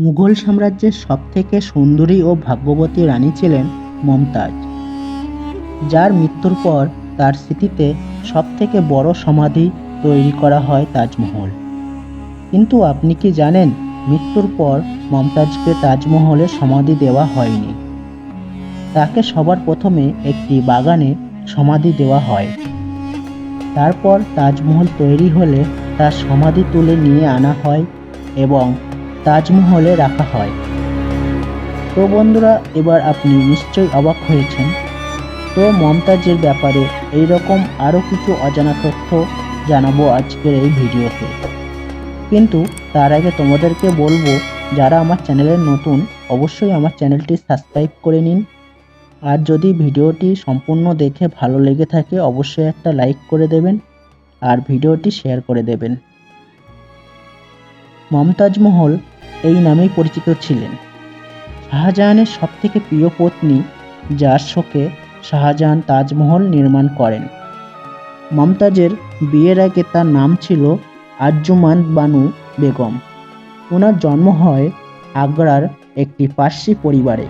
মুঘল সাম্রাজ্যের সবথেকে সুন্দরী ও ভাগ্যবতী রানী ছিলেন মমতাজ, যার মৃত্যুর পর তার স্মৃতিতে সবথেকে বড় সমাধি তৈরি করা হয় তাজমহল। কিন্তু আপনি কি জানেন মৃত্যুর পর মমতাজকে তাজমহলে সমাধি দেওয়া হয়নি? তাকে সবার প্রথমে একটি বাগানে সমাধি দেওয়া হয়। তারপর তাজমহল তৈরি হলে তার সমাধি তুলে নিয়ে আনা হয় এবং তাজমহলে রাখা হয়। তো বন্ধুরা, এবার আপনি নিশ্চয়ই অবাক হয়েছেন। তো মমতাজের ব্যাপারে এই রকম আরও কিছু অজানা তথ্য জানাব আজকের এই ভিডিওতে। কিন্তু তার আগে তোমাদেরকে বলব, যারা আমার চ্যানেলের নতুন, অবশ্যই আমার চ্যানেলটি সাবস্ক্রাইব করে নিন। আর যদি ভিডিওটি সম্পূর্ণ দেখে ভালো লেগে থাকে, অবশ্যই একটা লাইক করে দেবেন আর ভিডিওটি শেয়ার করে দেবেন। মমতাজ মহল এই নামেই পরিচিত ছিলেন। শাহজাহানের সবথেকে প্রিয় পত্নী যার শোকে শাহজাহান তাজমহল নির্মাণ করেন। মমতাজের বিয়ের আগে তার নাম ছিল আর্জুমান বানু বেগম। ওনার জন্ম হয় আগ্রার একটি পার্সি পরিবারে।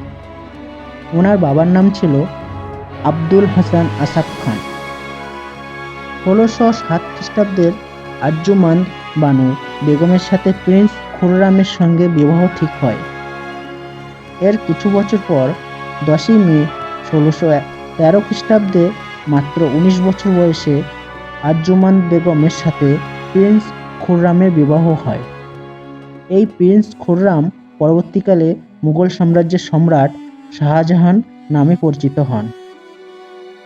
ওনার বাবার নাম ছিল আব্দুল হাসান আসাদ খান। ষোলোশো সাত খ্রিস্টাব্দের আর্জুমান বানু বেগমের সাথে প্রিন্স খুররামের সঙ্গে বিবাহ ঠিক হয়। এর কিছু বছর পর দশই মে ষোলোশো তেরো খ্রিস্টাব্দে মাত্র উনিশ বছর বয়সে আর্জুমান বেগমের সাথে প্রিন্স খুররামের বিবাহ হয়। এই প্রিন্স খুররাম পরবর্তীকালে মুঘল সাম্রাজ্যের সম্রাট শাহজাহান নামে পরিচিত হন।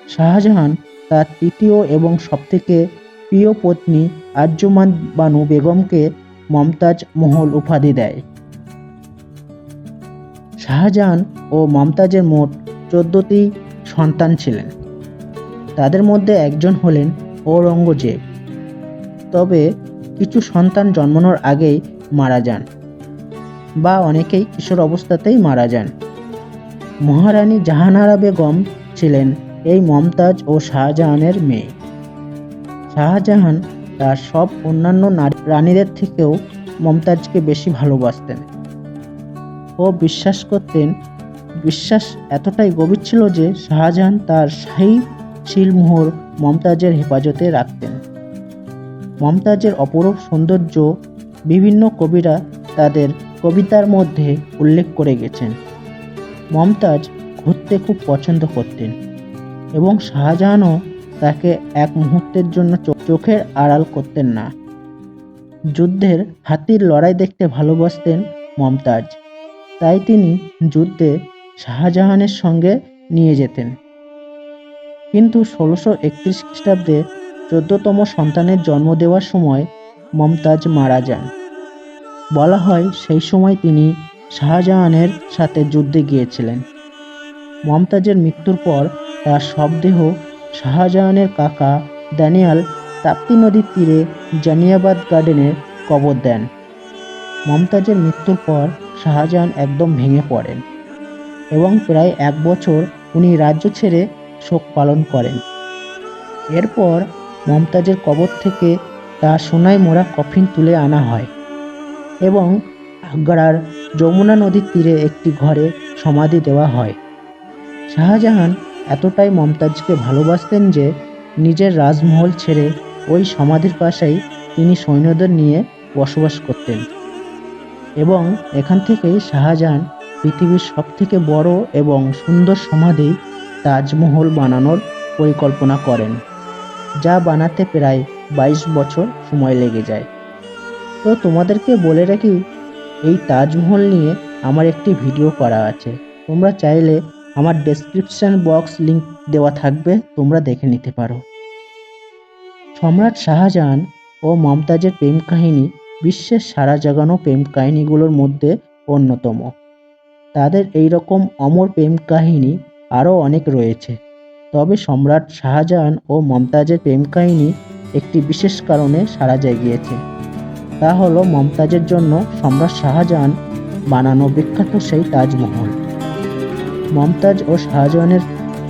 শাহজাহান তার তৃতীয় এবং সবথেকে প্রিয় পত্নী আর্জুমান বানু বেগমকে মমতাজ মহল উপাধি দেয়। শাহজাহান ও মমতাজের মোট চোদ্দটি সন্তান ছিলেন। তাদের মধ্যে একজন হলেন ঔরঙ্গজেব। তবে কিছু সন্তান জন্মানোর আগেই মারা যান বা অনেকেই কিশোর অবস্থাতেই মারা যান। মহারানী জাহানারা বেগম ছিলেন এই মমতাজ ও শাহজাহানের মেয়ে। শাহজাহান তার সব অন্যান্য নারী রানীদের থেকেও মমতাজকে বেশি ভালোবাসতেন। ও বিশ্বাস করতেন, বিশ্বাস এতটাই গভীর ছিল যে শাহজাহান তার শাহী শিলমোহর মমতাজের হেফাজতে রাখতেন। মমতাজের অপরূপ সৌন্দর্য বিভিন্ন কবিরা তাদের কবিতার মধ্যে উল্লেখ করে গেছেন। মমতাজ ঘুরতে খুব পছন্দ করতেন এবং শাহজাহানও তাকে এক মুহূর্তের জন্য চোখের আড়াল করতেন না। যুদ্ধের হাতির লড়াই দেখতে ভালোবাসতেন মমতাজ। তাই তিনি যুদ্ধে শাহজাহানের সঙ্গে নিয়ে যেতেন। কিন্তু ষোলোশো একত্রিশ খ্রিস্টাব্দে চোদ্দতম সন্তানের জন্ম দেওয়ার সময় মমতাজ মারা যান। বলা হয় সেই সময় তিনি শাহজাহানের সাথে যুদ্ধে গিয়েছিলেন। মমতাজের মৃত্যুর পর তার শবদেহ শাহজাহানের কাকা দানিয়াল তাপ্তি নদীর তীরে জানিয়াবাদ গার্ডেনে কবর দেন। মমতাজের মৃত্যুর পর শাহজাহান একদম ভেঙে পড়েন এবং প্রায় এক বছর উনি রাজ্য ছেড়ে শোক পালন করেন। এরপর মমতাজের কবর থেকে তার সোনায় মোড়া কফিন তুলে আনা হয় এবং আগ্রার যমুনা নদীর তীরে একটি ঘরে সমাধি দেওয়া হয়। শাহজাহান এতটাই মমতাজকে ভালোবাসতেন যে নিজের রাজমহল ছেড়ে ওই সমাধির পাশেই তিনি সৈন্যদের নিয়ে বসবাস করতেন। এবং এখান থেকেই শাহজাহান পৃথিবীর সবথেকে বড় এবং সুন্দর সমাধি তাজমহল বানানোর পরিকল্পনা করেন, যা বানাতে প্রায় বাইশ বছর সময় লেগে যায়। তো তোমাদেরকে বলে রাখি, এই তাজমহল নিয়ে আমার একটি ভিডিও করা আছে। তোমরা চাইলে আমার ডেসক্রিপশন বক্স লিঙ্ক দেওয়া থাকবে, তোমরা দেখে নিতে পারো। সম্রাট শাহজাহান ও মমতাজের প্রেম কাহিনী বিশ্বের সারা জাগানো প্রেম কাহিনীগুলোর মধ্যে অন্যতম। তাদের এই রকম অমর প্রেম কাহিনী আরও অনেক রয়েছে। তবে সম্রাট শাহজাহান ও মমতাজের প্রেম কাহিনী একটি বিশেষ কারণে সারা জাগিয়েছে। তা হলো মমতাজের জন্য সম্রাট শাহজাহান বানানো বিখ্যাত সেই তাজমহল। মমতাজ ও শাহজাহানের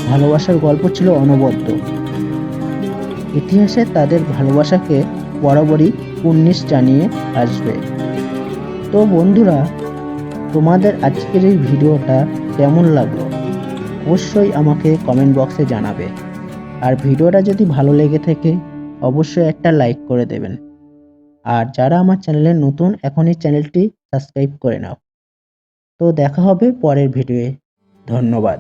ভালোবাসার গল্প ছিল অনবদ্য। ইতিহাসে তাদের ভালোবাসাকে বরাবরই উন্নিশ জানিয়ে আসবে। তো বন্ধুরা, তোমাদের আজকের এই ভিডিওটা কেমন লাগল? অবশ্যই আমাকে কমেন্ট বক্সে জানাবে। আর ভিডিওটা যদি ভালো লেগে থাকে, অবশ্যই একটা লাইক করে দেবেন। আর যারা আমার চ্যানেলে নতুন এখন এই চ্যানেলটি সাবস্ক্রাইব করে নাও। তো দেখা হবে পরের ভিডিওয়ে। ধন্যবাদ।